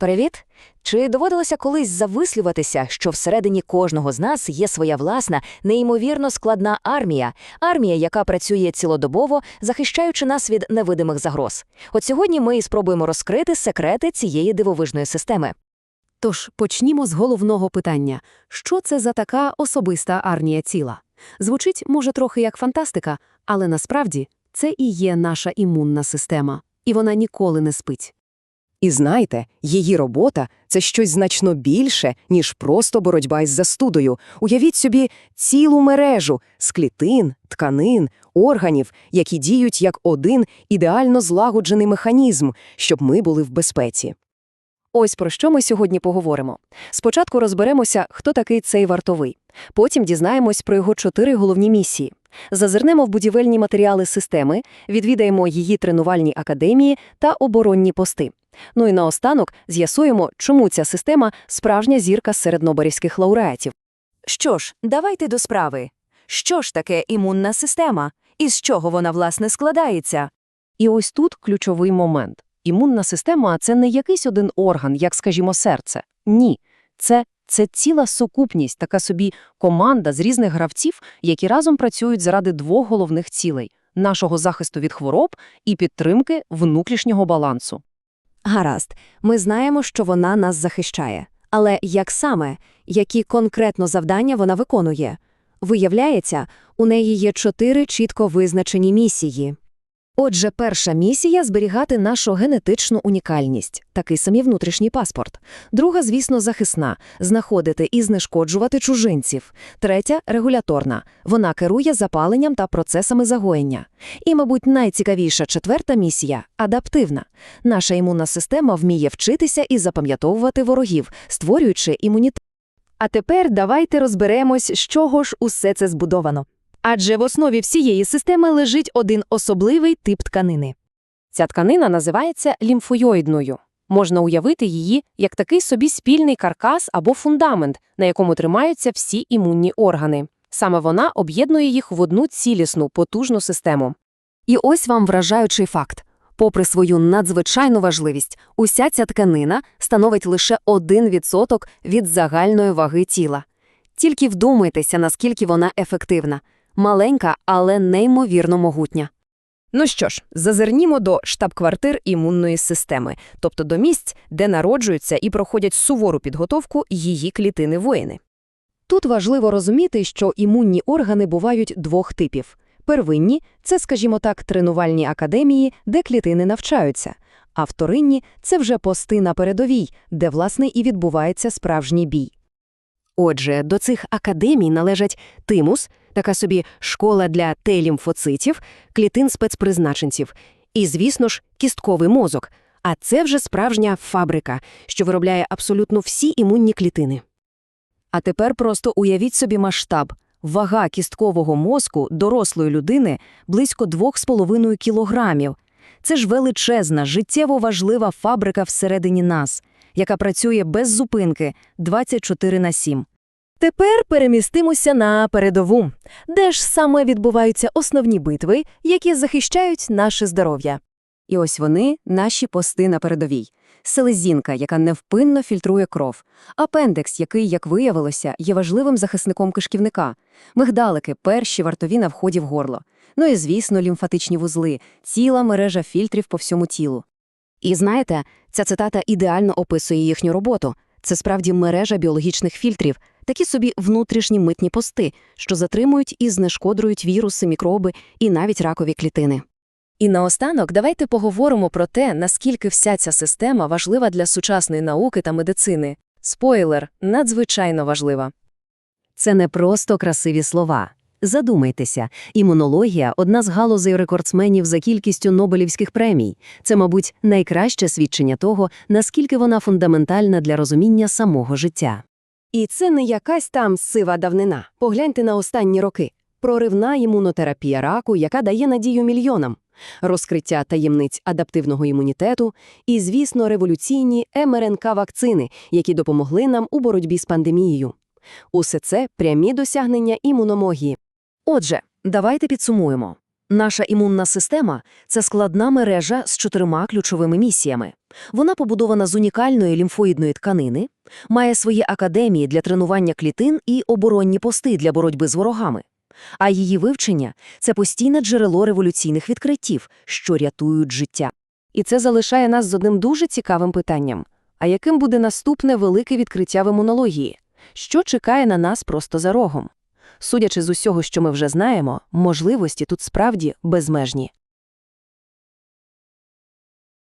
Привіт! Чи доводилося колись завислюватися, що всередині кожного з нас є своя власна, неймовірно складна армія, армія, яка працює цілодобово, захищаючи нас від невидимих загроз? От сьогодні ми і спробуємо розкрити секрети цієї дивовижної системи. Тож почнімо з головного питання: що це за така особиста армія тіла? Звучить, може, трохи як фантастика, але насправді це і є наша імунна система, і вона ніколи не спить. І знаєте, її робота – це щось значно більше, ніж просто боротьба із застудою. Уявіть собі цілу мережу з клітин, тканин, органів, які діють як один ідеально злагоджений механізм, щоб ми були в безпеці. Ось про що ми сьогодні поговоримо. Спочатку розберемося, хто такий цей вартовий. Потім дізнаємось про його чотири головні місії. Зазирнемо в будівельні матеріали системи, відвідаємо її тренувальні академії та оборонні пости. Ну і наостанок з'ясуємо, чому ця система – справжня зірка серед нобелівських лауреатів. Що ж, давайте до справи. Що ж таке імунна система? І з чого вона, власне, складається? І ось тут ключовий момент. Імунна система – це не якийсь один орган, як, скажімо, серце. Ні. Це, це ціла сукупність, така собі команда з різних гравців, які разом працюють заради двох головних цілей – нашого захисту від хвороб і підтримки внутрішнього балансу. Гаразд, ми знаємо, що вона нас захищає. Але як саме, які конкретно завдання вона виконує? Виявляється, у неї є чотири чітко визначені місії. Отже, перша місія – зберігати нашу генетичну унікальність, такий самий внутрішній паспорт. Друга, звісно, захисна – знаходити і знешкоджувати чужинців. Третя – регуляторна. Вона керує запаленням та процесами загоєння. І, мабуть, найцікавіша четверта місія – адаптивна. Наша імунна система вміє вчитися і запам'ятовувати ворогів, створюючи імунітет. А тепер давайте розберемось, з чого ж усе це збудовано. Адже в основі всієї системи лежить один особливий тип тканини. Ця тканина називається лімфоїдною. Можна уявити її як такий собі спільний каркас або фундамент, на якому тримаються всі імунні органи. Саме вона об'єднує їх в одну цілісну, потужну систему. І ось вам вражаючий факт. Попри свою надзвичайну важливість, уся ця тканина становить лише 1% від загальної ваги тіла. Тільки вдумайтеся, наскільки вона ефективна. Маленька, але неймовірно могутня. Ну що ж, зазирнімо до штаб-квартир імунної системи, тобто до місць, де народжуються і проходять сувору підготовку її клітини-воїни. Тут важливо розуміти, що імунні органи бувають двох типів. Первинні – це, скажімо так, тренувальні академії, де клітини навчаються, а вторинні – це вже пости на передовій, де, власне, і відбувається справжній бій. Отже, до цих академій належать тимус, така собі школа для Т-лімфоцитів, клітин спецпризначенців, і, звісно ж, кістковий мозок. А це вже справжня фабрика, що виробляє абсолютно всі імунні клітини. А тепер просто уявіть собі масштаб. Вага кісткового мозку дорослої людини близько 2,5 кілограмів. Це ж величезна, життєво важлива фабрика всередині нас, яка працює без зупинки 24 на 7. Тепер перемістимося на передову, де ж саме відбуваються основні битви, які захищають наше здоров'я. І ось вони, наші пости на передовій. Селезінка, яка невпинно фільтрує кров, апендекс, який, як виявилося, є важливим захисником кишківника, мигдалики, перші вартові на вході в горло. Ну і, звісно, лімфатичні вузли, ціла мережа фільтрів по всьому тілу. І знаєте, ця цитата ідеально описує їхню роботу. Це справді мережа біологічних фільтрів, такі собі внутрішні митні пости, що затримують і знешкодрюють віруси, мікроби і навіть ракові клітини. І наостанок давайте поговоримо про те, наскільки вся ця система важлива для сучасної науки та медицини. Спойлер – надзвичайно важлива. Це не просто красиві слова. Задумайтеся, імунологія – одна з галузей рекордсменів за кількістю Нобелівських премій. Це, мабуть, найкраще свідчення того, наскільки вона фундаментальна для розуміння самого життя. І це не якась там сива давнина. Погляньте на останні роки. Проривна імунотерапія раку, яка дає надію мільйонам. Розкриття таємниць адаптивного імунітету і, звісно, революційні МРНК-вакцини, які допомогли нам у боротьбі з пандемією. Усе це прямі досягнення імуномогії. Отже, давайте підсумуємо. Наша імунна система – це складна мережа з чотирма ключовими місіями. Вона побудована з унікальної лімфоїдної тканини, має свої академії для тренування клітин і оборонні пости для боротьби з ворогами. А її вивчення – це постійне джерело революційних відкриттів, що рятують життя. І це залишає нас з одним дуже цікавим питанням. А яким буде наступне велике відкриття в імунології? Що чекає на нас просто за рогом? Судячи з усього, що ми вже знаємо, можливості тут справді безмежні.